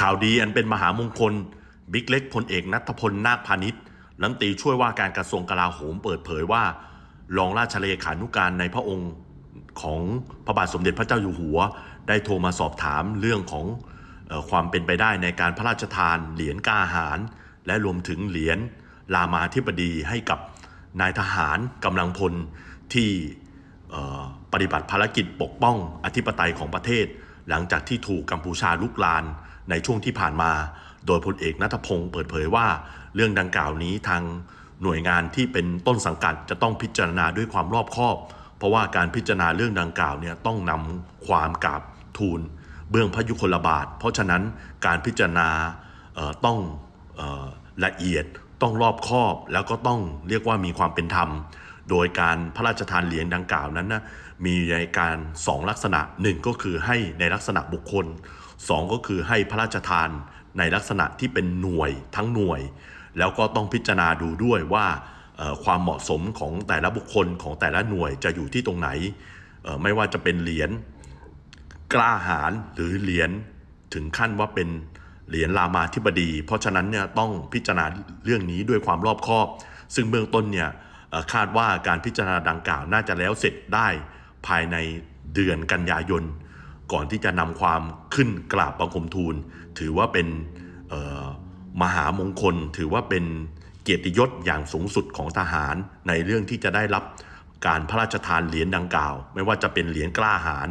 ข่าวดีอันเป็นมหามงคล บิ๊กเล็กพลเอกนัทพลนาคพาณิชย์รัฐมนตรีช่วยว่าการกระทรวงกลาโหมเปิดเผยว่า รองราชเลขานุการในพระองค์ของพระบาทสมเด็จพระเจ้าอยู่หัว ได้โทรมาสอบถามเรื่องของออความเป็นไปได้ในการพระราชทานเหรียญก้าหาร และรวมถึงเหรียญรามาธิบดีให้กับนายทหารกำลังพลที่ปฏิบัติภารกิจปกป้องอธิปไตยของประเทศ หลังจากที่ถูกกัมพูชาลุกลาน ในช่วงที่ผ่านมา โดยพลเอกนัทพงศ์เปิดเผยว่า เรื่องดังกล่าวนี้ทางหน่วยงานที่เป็นต้นสังกัดจะต้องพิจารณาด้วยความรอบคอบ เพราะว่าการพิจารณาเรื่องดังกล่าวเนี่ยต้องนำความกราบทูล เบื้องพระยุคลบาท เพราะฉะนั้นการพิจารณาต้องออละเอียดต้องรอบคอบแล้วก็ต้องเรียกว่ามีความเป็นธรรม โดยการพระราชทานเหรียญดังกล่าวนั้นนะมีในการสองลักษณะหนึ่งก็คือให้ในลักษณะบุคคลสองก็คือให้พระราชทานในลักษณะที่เป็นหน่วยทั้งหน่วย แล้วก็ต้องพิจารณาดูด้วยว่าความเหมาะสมของแต่ละบุคคลของแต่ละหน่วยจะอยู่ที่ตรงไหน ไม่ว่าจะเป็นเหรียญกล้าหาญหรือเหรียญถึงขั้นว่าเป็นเหรียญรามาธิบดี เพราะฉะนั้นเนี่ยต้องพิจารณาเรื่องนี้ด้วยความรอบคอบ ซึ่งเบื้องต้นเนี่ย คาดว่าการพิจารณาดังกล่าวน่าจะแล้วเสร็จได้ภายในเดือนกันยายน ก่อนที่จะนำความขึ้นกราบบังคมทูล ถือว่าเป็นมหามงคล ถือว่าเป็นเกียรติยศอย่างสูงสุดของทหารในเรื่องที่จะได้รับการพระราชทานเหรียญดังกล่าว ไม่ว่าจะเป็นเหรียญกล้าหาญ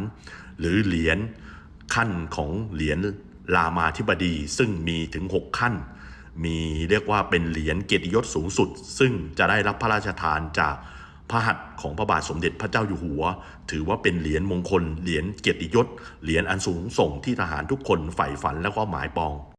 หรือเหรียญขั้นของเหรียญรามาธิบดี ซึ่งมีถึง 6 ขั้น มีเรียกว่าเป็นเหรียญเกียรติยศสูงสุด ซึ่งจะได้รับพระราชทานจากพระหัตถ์ของพระบาทสมเด็จพระเจ้าอยู่หัว ถือว่าเป็นเหรียญมงคล เหรียญเกียรติยศ เหรียญอันสูงส่งที่ทหารทุกคนใฝ่ฝันและก็หมายปอง